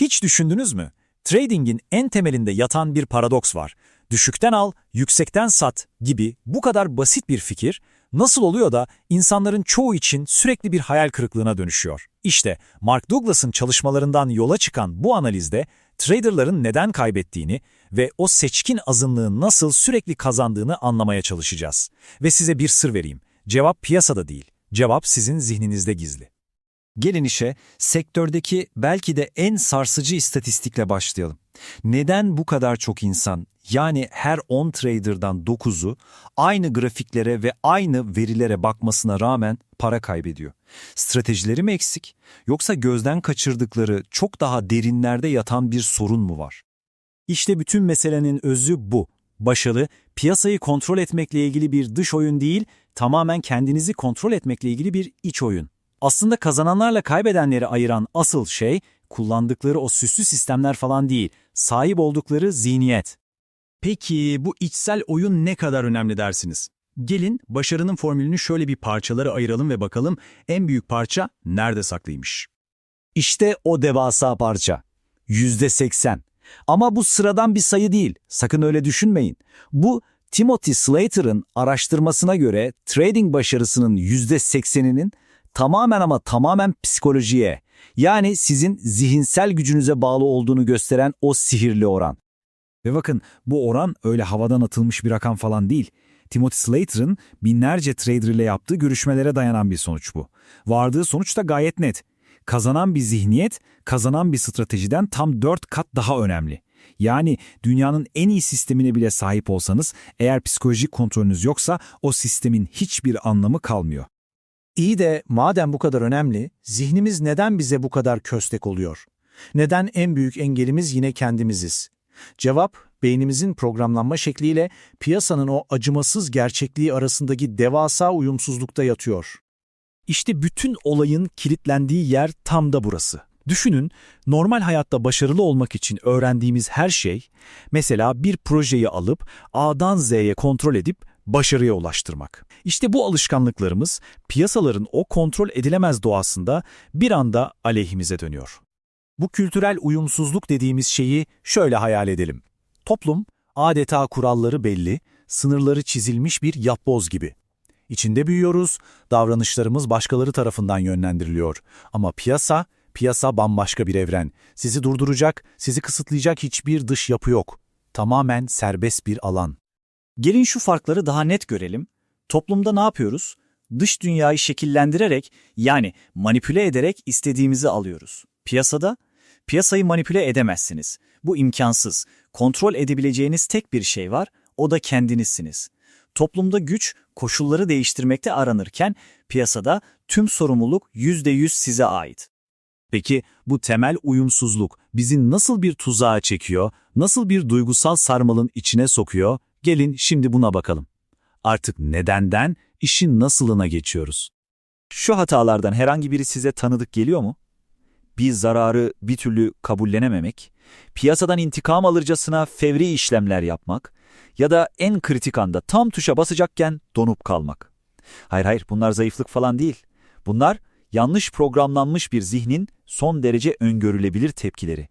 Hiç düşündünüz mü? Trading'in en temelinde yatan bir paradoks var. Düşükten al, yüksekten sat gibi bu kadar basit bir fikir nasıl oluyor da insanların çoğu için sürekli bir hayal kırıklığına dönüşüyor? İşte Mark Douglas'ın çalışmalarından yola çıkan bu analizde traderların neden kaybettiğini ve o seçkin azınlığın nasıl sürekli kazandığını anlamaya çalışacağız. Ve size bir sır vereyim. Cevap piyasada değil, cevap sizin zihninizde gizli. Gelin işe sektördeki belki de en sarsıcı istatistikle başlayalım. Neden bu kadar çok insan, yani her 10 trader'dan 9'u aynı grafiklere ve aynı verilere bakmasına rağmen para kaybediyor? Stratejileri mi eksik, yoksa gözden kaçırdıkları çok daha derinlerde yatan bir sorun mu var? İşte bütün meselenin özü bu. Başarı, piyasayı kontrol etmekle ilgili bir dış oyun değil, tamamen kendinizi kontrol etmekle ilgili bir iç oyun. Aslında kazananlarla kaybedenleri ayıran asıl şey, kullandıkları o süslü sistemler falan değil, sahip oldukları zihniyet. Peki bu içsel oyun ne kadar önemli dersiniz? Gelin başarının formülünü şöyle bir parçalara ayıralım ve bakalım en büyük parça nerede saklıymış? İşte o devasa parça. Yüzde seksen. Ama bu sıradan bir sayı değil. Sakın öyle düşünmeyin. Bu Timothy Slater'ın araştırmasına göre trading başarısının yüzde sekseninin tamamen ama tamamen psikolojiye, yani sizin zihinsel gücünüze bağlı olduğunu gösteren o sihirli oran. Ve bakın bu oran öyle havadan atılmış bir rakam falan değil. Timothy Slater'ın binlerce trader ile yaptığı görüşmelere dayanan bir sonuç bu. Vardığı sonuç da gayet net. Kazanan bir zihniyet, kazanan bir stratejiden tam 4 kat daha önemli. Yani dünyanın en iyi sistemine bile sahip olsanız eğer psikolojik kontrolünüz yoksa o sistemin hiçbir anlamı kalmıyor. İyi de madem bu kadar önemli, zihnimiz neden bize bu kadar köstek oluyor? Neden en büyük engelimiz yine kendimiziz? Cevap, beynimizin programlanma şekliyle piyasanın o acımasız gerçekliği arasındaki devasa uyumsuzlukta yatıyor. İşte bütün olayın kilitlendiği yer tam da burası. Düşünün, normal hayatta başarılı olmak için öğrendiğimiz her şey, mesela bir projeyi alıp A'dan Z'ye kontrol edip başarıya ulaştırmak. İşte bu alışkanlıklarımız piyasaların o kontrol edilemez doğasında bir anda aleyhimize dönüyor. Bu kültürel uyumsuzluk dediğimiz şeyi şöyle hayal edelim. Toplum adeta kuralları belli, sınırları çizilmiş bir yapboz gibi. İçinde büyüyoruz, davranışlarımız başkaları tarafından yönlendiriliyor. Ama piyasa, piyasa bambaşka bir evren. Sizi durduracak, sizi kısıtlayacak hiçbir dış yapı yok. Tamamen serbest bir alan. Gelin şu farkları daha net görelim. Toplumda ne yapıyoruz? Dış dünyayı şekillendirerek yani manipüle ederek istediğimizi alıyoruz. Piyasada, piyasayı manipüle edemezsiniz. Bu imkansız. Kontrol edebileceğiniz tek bir şey var, o da kendinizsiniz. Toplumda güç, koşulları değiştirmekte aranırken piyasada tüm sorumluluk %100 size ait. Peki bu temel uyumsuzluk bizi nasıl bir tuzağa çekiyor, nasıl bir duygusal sarmalın içine sokuyor? Gelin şimdi buna bakalım. Artık nedenden işin nasılına geçiyoruz. Şu hatalardan herhangi biri size tanıdık geliyor mu? Bir zararı bir türlü kabullenememek, piyasadan intikam alırcasına fevri işlemler yapmak ya da en kritik anda tam tuşa basacakken donup kalmak. Hayır hayır bunlar zayıflık falan değil. Bunlar yanlış programlanmış bir zihnin son derece öngörülebilir tepkileri.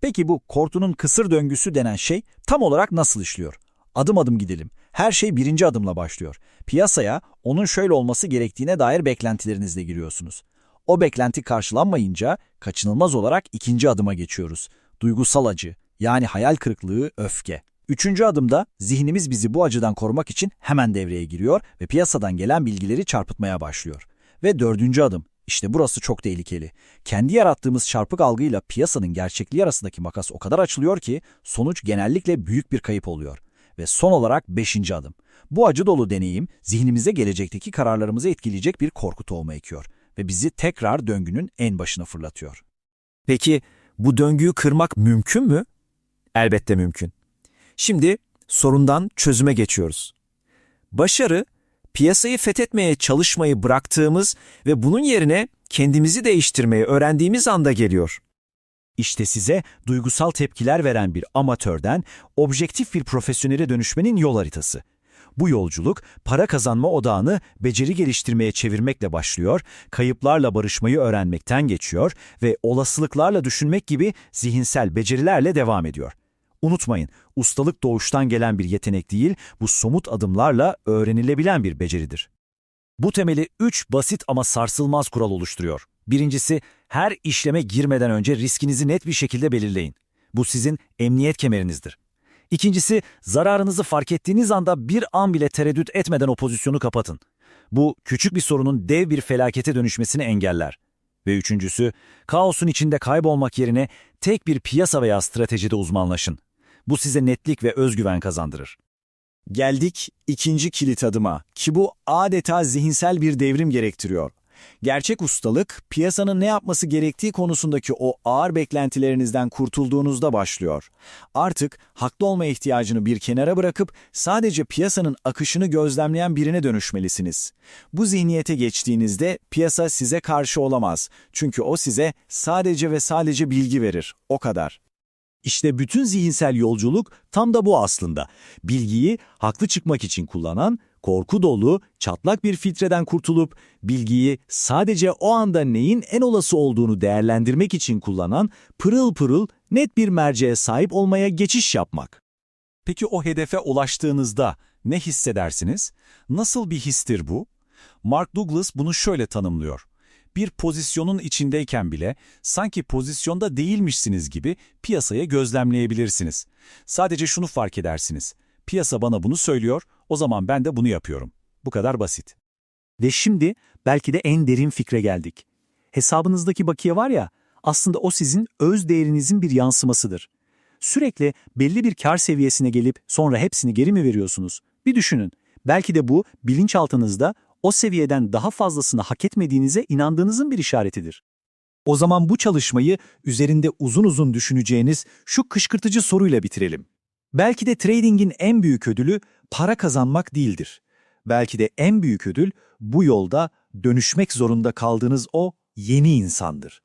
Peki bu kortunun kısır döngüsü denen şey tam olarak nasıl işliyor? Adım adım gidelim. Her şey birinci adımla başlıyor. Piyasaya onun şöyle olması gerektiğine dair beklentilerinizle giriyorsunuz. O beklenti karşılanmayınca kaçınılmaz olarak ikinci adıma geçiyoruz. Duygusal acı, yani hayal kırıklığı, öfke. Üçüncü adımda zihnimiz bizi bu acıdan korumak için hemen devreye giriyor ve piyasadan gelen bilgileri çarpıtmaya başlıyor. Ve dördüncü adım, işte burası çok tehlikeli. Kendi yarattığımız çarpık algıyla piyasanın gerçekliği arasındaki makas o kadar açılıyor ki sonuç genellikle büyük bir kayıp oluyor. Ve son olarak beşinci adım. Bu acı dolu deneyim zihnimize gelecekteki kararlarımızı etkileyecek bir korku tohumu ekiyor ve bizi tekrar döngünün en başına fırlatıyor. Peki bu döngüyü kırmak mümkün mü? Elbette mümkün. Şimdi sorundan çözüme geçiyoruz. Başarı, piyasayı fethetmeye çalışmayı bıraktığımız ve bunun yerine kendimizi değiştirmeyi öğrendiğimiz anda geliyor. İşte size duygusal tepkiler veren bir amatörden objektif bir profesyonele dönüşmenin yol haritası. Bu yolculuk para kazanma odağını beceri geliştirmeye çevirmekle başlıyor, kayıplarla barışmayı öğrenmekten geçiyor ve olasılıklarla düşünmek gibi zihinsel becerilerle devam ediyor. Unutmayın, ustalık doğuştan gelen bir yetenek değil, bu somut adımlarla öğrenilebilen bir beceridir. Bu temeli üç basit ama sarsılmaz kural oluşturuyor. Birincisi, her işleme girmeden önce riskinizi net bir şekilde belirleyin. Bu sizin emniyet kemerinizdir. İkincisi, zararınızı fark ettiğiniz anda bir an bile tereddüt etmeden o pozisyonu kapatın. Bu, küçük bir sorunun dev bir felakete dönüşmesini engeller. Ve üçüncüsü, kaosun içinde kaybolmak yerine tek bir piyasa veya stratejide uzmanlaşın. Bu size netlik ve özgüven kazandırır. Geldik ikinci kilit adıma ki bu adeta zihinsel bir devrim gerektiriyor. Gerçek ustalık, piyasanın ne yapması gerektiği konusundaki o ağır beklentilerinizden kurtulduğunuzda başlıyor. Artık haklı olma ihtiyacını bir kenara bırakıp sadece piyasanın akışını gözlemleyen birine dönüşmelisiniz. Bu zihniyete geçtiğinizde piyasa size karşı olamaz. Çünkü o size sadece ve sadece bilgi verir. O kadar. İşte bütün zihinsel yolculuk tam da bu aslında. Bilgiyi haklı çıkmak için kullanan, korku dolu, çatlak bir filtreden kurtulup bilgiyi sadece o anda neyin en olası olduğunu değerlendirmek için kullanan pırıl pırıl net bir merceğe sahip olmaya geçiş yapmak. Peki o hedefe ulaştığınızda ne hissedersiniz? Nasıl bir histir bu? Mark Douglas bunu şöyle tanımlıyor. Bir pozisyonun içindeyken bile sanki pozisyonda değilmişsiniz gibi piyasayı gözlemleyebilirsiniz. Sadece şunu fark edersiniz. Piyasa bana bunu söylüyor, o zaman ben de bunu yapıyorum. Bu kadar basit. Ve şimdi belki de en derin fikre geldik. Hesabınızdaki bakiye var ya, aslında o sizin öz değerinizin bir yansımasıdır. Sürekli belli bir kar seviyesine gelip sonra hepsini geri mi veriyorsunuz? Bir düşünün. Belki de bu bilinçaltınızda o seviyeden daha fazlasını hak etmediğinize inandığınızın bir işaretidir. O zaman bu çalışmayı üzerinde uzun uzun düşüneceğiniz şu kışkırtıcı soruyla bitirelim. Belki de trading'in en büyük ödülü para kazanmak değildir. Belki de en büyük ödül bu yolda dönüşmek zorunda kaldığınız o yeni insandır.